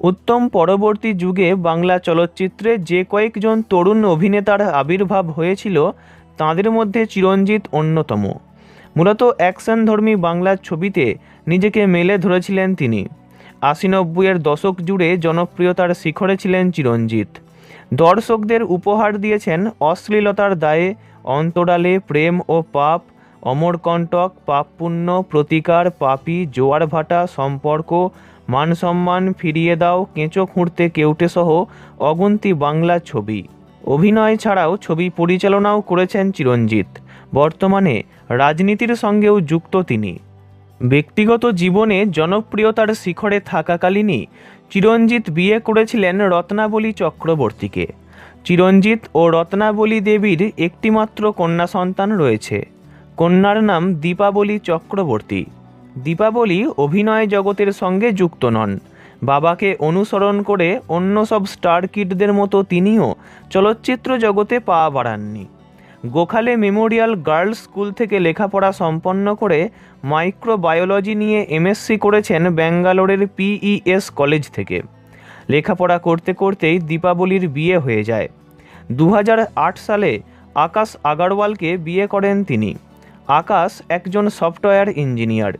উত্তম পরবর্তী যুগে বাংলা চলচ্চিত্রে যে কয়েকজন তরুণ অভিনেতার আবির্ভাব হয়েছিল, তাঁদের মধ্যে চিরঞ্জিত অন্যতম। মূলত অ্যাকশনধর্মী বাংলা ছবিতে নিজেকে মেলে ধরেছিলেন তিনি। আশি নব্বইয়ের দশক জুড়ে জনপ্রিয়তার শিখরে ছিলেন চিরঞ্জিত। দর্শকদের উপহার দিয়েছেন অশ্লীলতার দায়ে অন্তরালে প্রেম ও পাপ অমরকণ্টক পাপ পুণ্য প্রতিকার, পাপি, জোয়ার ভাটা, সম্পর্ক, মান সম্মান ফিরিয়ে দাও, কেঁচো খুঁড়তে কেউটে সহ অগুন্তি বাংলা ছবি। অভিনয় ছাড়াও ছবি পরিচালনাও করেছেন চিরঞ্জিত। বর্তমানে রাজনীতির সঙ্গেও যুক্ত তিনি। ব্যক্তিগত জীবনে জনপ্রিয়তার শিখরে থাকাকালীনই চিরঞ্জিত বিয়ে করেছিলেন রত্নাবলী চক্রবর্তীকে। চিরঞ্জিত ও রত্নাবলী দেবীর একটিমাত্র কন্যা সন্তান রয়েছে। কন্যার নাম দীপাবলী চক্রবর্তী। দীপাবলী অভিনয় জগতের সঙ্গে যুক্ত নন। বাবাকে অনুসরণ করে অন্য সব স্টার কিডদের মতো তিনিও চলচ্চিত্র জগতে পা বাড়াননি। গোখালে মেমোরিয়াল গার্লস স্কুল থেকে লেখাপড়া সম্পন্ন করে মাইক্রোবায়োলজি নিয়ে এমএসসি করেছেন ব্যাঙ্গালোরের পিইএস কলেজ থেকে। লেখাপড়া করতে করতেই দীপাবলির বিয়ে হয়ে যায়। দু হাজার আট সালে আকাশ আগারওয়ালকে বিয়ে করেন তিনি। আকাশ একজন সফটওয়্যার ইঞ্জিনিয়ার।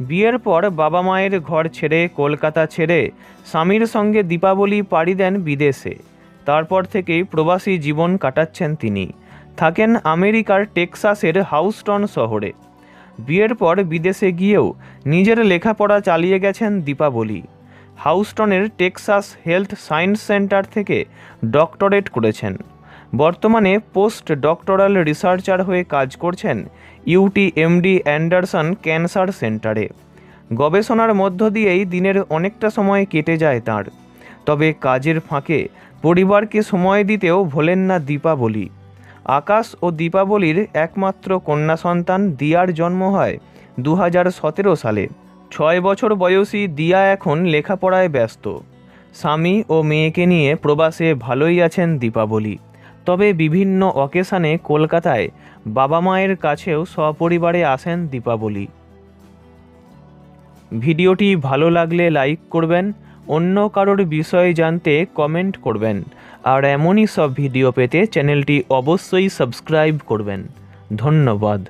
বিয়ের পর বাবা মায়ের ঘর ছেড়ে কলকাতা ছেড়ে স্বামীর সঙ্গে দীপাবলি পাড়ি দেন বিদেশে। তারপর থেকেই প্রবাসী জীবন কাটাচ্ছেন তিনি। থাকেন আমেরিকার টেক্সাসের হাউস্টন শহরে। বিয়ের পর বিদেশে গিয়েও নিজের লেখাপড়া চালিয়ে গেছেন দীপাবলি। হাউস্টনের টেক্সাস হেলথ সায়েন্স সেন্টার থেকে ডক্টরেট করেছেন। বর্তমানে পোস্ট ডক্টরাল রিসার্চার হয়ে কাজ করছেন ইউটিএমডি অ্যান্ডারসন ক্যান্সার সেন্টারে। গবেষণার মধ্য দিয়েই দিনের অনেকটা সময় কেটে যায় তার। তবে কাজের ফাঁকে পরিবারকে সময় দিতেও ভোলেন না দীপাবলি। আকাশ ও দীপাবলির একমাত্র কন্যা সন্তান দিয়ার জন্ম হয় দু সালে। ছয় বছর বয়সী দিয়া এখন লেখাপড়ায় ব্যস্ত। স্বামী ও মেয়েকে নিয়ে প্রবাসে ভালোই আছেন দীপাবলি। তবে বিভিন্ন অকেশানে কলকাতায় বাবা মায়ের কাছেও সপরিবারে আসেন দীপাবলি। ভিডিওটি ভালো লাগলে লাইক করবেন, অন্য কারোর বিষয়ে জানতে কমেন্ট করবেন, আর এমনই সব ভিডিও পেতে চ্যানেলটি অবশ্যই সাবস্ক্রাইব করবেন। ধন্যবাদ।